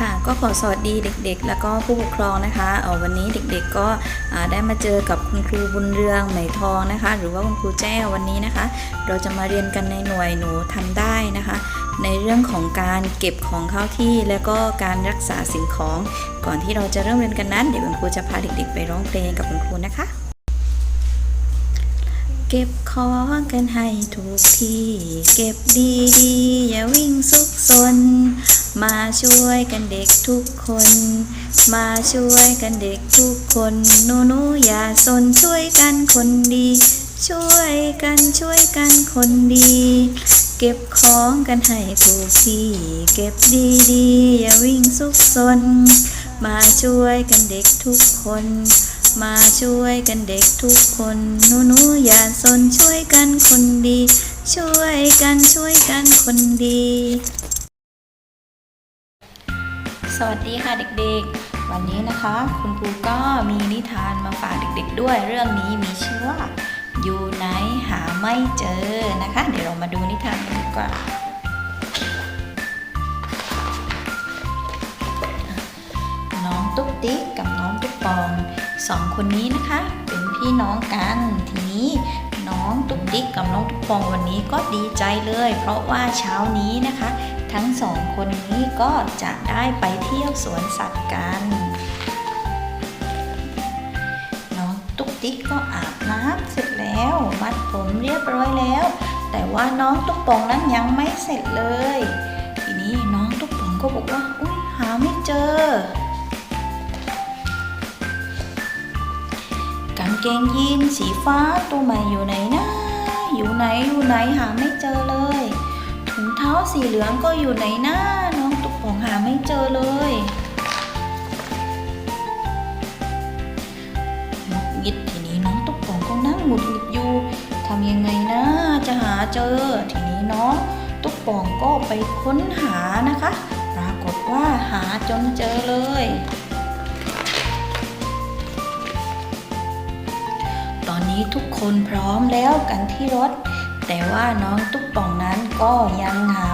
ค่ะก็ขอสวัสดีเด็กๆ แล้วก็ผู้ปกครองนะคะออวันนี้เด็กๆก็ได้มาเจอกับคุณครูบุญเรืองไหมทองนะคะ หรือว่าคุณครูแจ้ววันนี้นะคะ เราจะมาเรียนกันในหน่วยหนูทำได้นะคะ ในเรื่องของการเก็บของเข้าที่ และก็การรักษาสิ่งของ ก่อนที่เราจะเริ่มเรียนกันนั้น เดี๋ยวคุณครูจะพาเด็กๆ ไปร้องเพลงกับคุณครูนะคะ เก็บของกันให้ถูกที่ เก็บดีๆอย่าวิ่งซุกซน มาช่วยกันเด็กทุกคน มาช่วยกันเด็กทุกคนหนูหนูอย่าสนช่วยกันคนดี ช่วยกันช่วยกันคนดี เก็บของกันให้ถูกที่ เก็บดีๆอย่าวิ่งซุกซน มาช่วยกันเด็กทุกคน มาช่วยกันเด็กทุกคนหนูหนูอย่าสนช่วยกันคนดี ช่วยกันช่วยกันคนดี สวัสดีค่ะเด็กๆ วันนี้นะคะ คุณครูก็มีนิทานมาฝากเด็กๆ ด้วยเรื่องนี้มีชื่อว่า อยู่ไหนหาไม่เจอนะคะ เดี๋ยวเรามาดูนิทานกันดีกว่า น้องตุ๊กติ๊กกับน้องตุ๊กปองสองคนนี้นะคะ เป็นพี่น้องกันทีนี้น้องตุ๊กติ๊กกับน้องตุ๊กปองวันนี้ก็ดีใจเลย เพราะว่าเช้านี้นะคะ ทั้งสองคนนี้ก็จะได้ไปเที่ยวสวนสัตว์กัน น้องตุ๊กติ๊กก็อาบน้ำเสร็จแล้วมัดผมเรียบร้อยแล้ว แต่ว่าน้องตุ๊กปองนั้นยังไม่เสร็จเลย ทีนี้น้องตุ๊กปองก็บอกว่าอุ้ยหาไม่เจอกางเกงยีนสีฟ้าตัวใหม่อยู่ไหนนะอยู่ไหนอยู่ไหนหาไม่เจอเลย ท้าสีเหลืองก็อยู่ไหนนะ น้องตุ๊กปองหาไม่เจอเลยหงุดหงิดทีนี้น้องตุ๊กปองก็นั่งหงุดหงิดอยู่ทำยังไงนะจะหาเจอ ทีนี้น้องตุ๊กปองก็ไปค้นหานะคะ ปรากฏว่าหาจนเจอเลยตอนนี้ทุกคนพร้อมแล้วกันที่รถ แต่ว่าน้องตุ๊กป่อง ก็ยังหา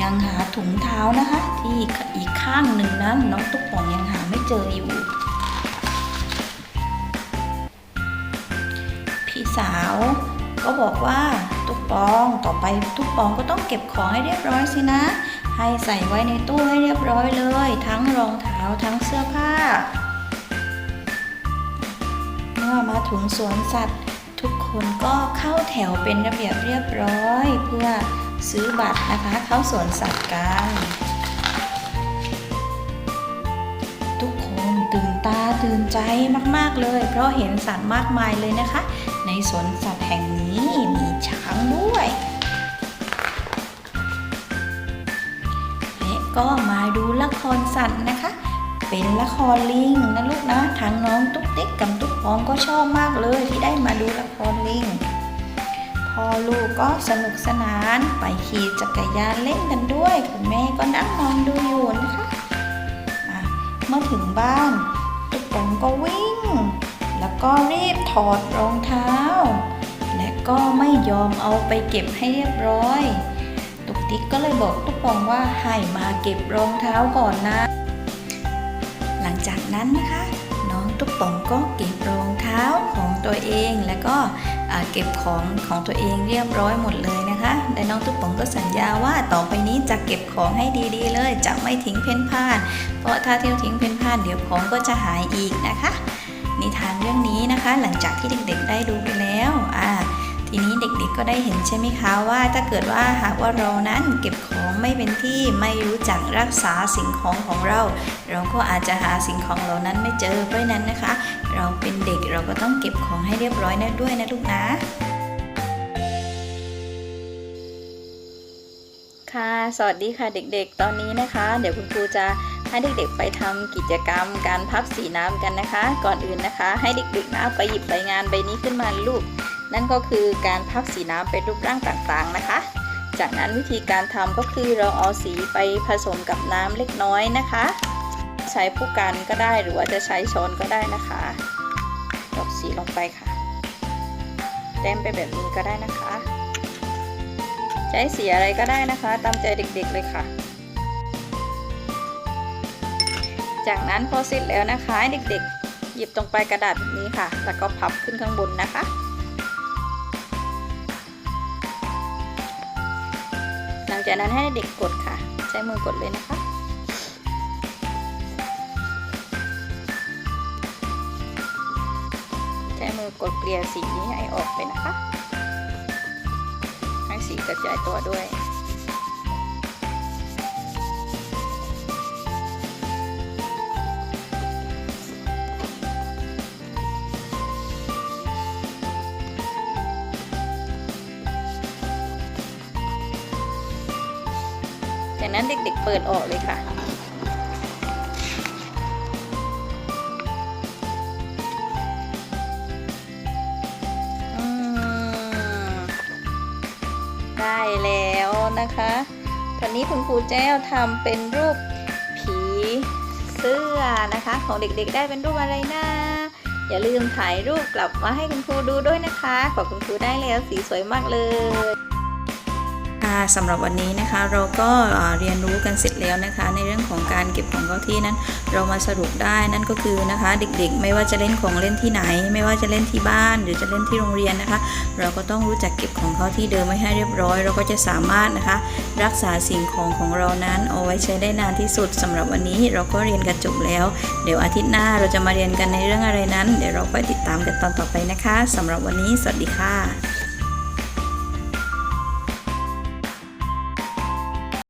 ยังหาถุงเท้านะคะ ที่อีกข้างหนึ่งนั้นน้องตุ๊กป่องยังหาไม่เจออยู่ พี่สาวก็บอกว่าตุ๊กปองต่อไปตุ๊กปองก็ต้องเก็บของให้เรียบร้อยสินะ ให้ใส่ไว้ในตู้ให้เรียบร้อยเลย ทั้งรองเท้าทั้งเสื้อผ้า เมื่อมาถึงสวนสัตว์ ทุกคนก็เข้าแถวเป็นระเบียบเรียบร้อยเพื่อ ซื้อบัตรนะคะ เข้าสวนสัตว์กันทุกคนตื่นตาตื่นใจมากๆเลย เพราะเห็นสัตว์มากมายเลยนะคะ ในสวนสัตว์แห่งนี้มีช้างด้วยและก็มาดูละครสัตว์นะคะ เป็นละครลิงนะลูกนะทั้งน้องตุ๊กติ๊กกับตุ๊กปองก็ชอบมากเลยที่ได้มาดูละครลิง พ่อลูกก็สนุกสนาน ไปขี่จักรยานเล่นกันด้วย คุณแม่ก็นั่งมองดูอยู่นะคะะเมื่อถึงบ้านตุ๊กปองก็วิ่ง แล้วก็รีบถอดรองเท้า และก็ไม่ยอมเอาไปเก็บให้เรียบร้อย ตุ๊กติ๊กก็เลยบอกตุ๊กปองว่าให้มาเก็บรองเท้าก่อนนะ หลังจากนั้นนะคะ น้องตุ๊กปองก็เก็บรองเท้าของตัวเองแล้วก็ เก็บของของตัวเองเรียบร้อยหมดเลยนะคะและน้องตุ๊กป๋องก็สัญญาว่าต่อไปนี้จะเก็บของให้ดีๆ เลยจะไม่ทิ้งเพ่นพ่าน เพราะถ้าเที่ยวทิ้งเพ่นพ่านเดี๋ยวของก็จะหายอีกนะคะนิทานเรื่องนี้นะคะ หลังจากที่เด็กๆได้ดูไปแล้วอ่า ทีนี้เด็กๆก็ได้เห็นใช่ไหมคะว่าถ้าเกิดว่าหากว่าเรานั้นเก็บของไม่เป็นที่ไม่รู้จักรักษาสิ่งของของเรา เราก็อาจจะหาสิ่งของเหล่านั้นไม่เจอเพราะนั้นนะคะ เราเป็นเด็กเราก็ต้องเก็บของให้เรียบร้อยนะด้วยนะลูกนะค่ะ สวัสดีค่ะเด็กๆ ตอนนี้นะคะ เดี๋ยวคุณครูจะให้เด็กๆไปทำกิจกรรมการพับสีน้ำกันนะคะ ก่อนอื่นนะคะ ให้เด็กๆนะไปหยิบใบงานใบนี้ขึ้นมาลูก นั่นก็คือการพับสีน้ำเป็นรูปร่างต่างๆนะคะ จากนั้นวิธีการทำก็คือเราเอาสีไปผสมกับน้ำเล็กน้อยนะคะ ใช้ผู้กันก็ได้หรือว่าจะใช้ช้อนก็ได้นะคะดอกสีลงไปค่ะ แต้มไปแบบนี้ก็ได้นะคะ ใช้สีอะไรก็ได้นะคะ ตามใจเด็กๆเลยค่ะจากนั้นพอเสร็จแล้วนะคะเด็กๆ หยิบตรงปลายกระดาษแบบนี้ค่ะ แล้วก็พับขึ้นข้างบนนะคะ ลังจากนั้นให้เด็กกดค่ะ ใช้มือกดเลยนะคะ ใช้มือกดเกลี่ยสีให้ออกไปนะคะ ให้สีกระจายตัวด้วย จากนั้นเด็กๆเปิดออกเลยค่ะ ได้แล้วนะคะตอนนี้คุณครูแจ้วทำเป็นรูปผีเสื้อนะคะ ของเด็กๆได้เป็นรูปอะไรนะอย่าลืมถ่ายรูปกลับมาให้คุณครูดูด้วยนะคะ ขอบคุณครูได้แล้วสีสวยมากเลย ค่ะสำหรับวันนี้นะคะเราก็เรียนรู้กันเสร็จแล้วนะคะ ในเรื่องของการเก็บของเข้าที่นั้น เรามาสรุปได้นั่นก็คือนะคะ เด็กๆ ไม่ว่าจะเล่นของเล่นที่ไหน ไม่ว่าจะเล่นที่บ้าน หรือจะเล่นที่โรงเรียนนะคะ เราก็ต้องรู้จักเก็บของเข้าที่เดิมไว้ให้เรียบร้อย เราก็จะสามารถนะคะ รักษาสิ่งของของเรานั้นเอาไว้ใช้ได้นานที่สุดสำหรับวันนี้เราก็เรียนกันจบแล้ว เดี๋ยวอาทิตย์หน้าเราจะมาเรียนกันในเรื่องอะไรนั้น เดี๋ยวเราไปติดตามกันตอนต่อไปนะคะสำหรับวันนี้สวัสดีค่ะ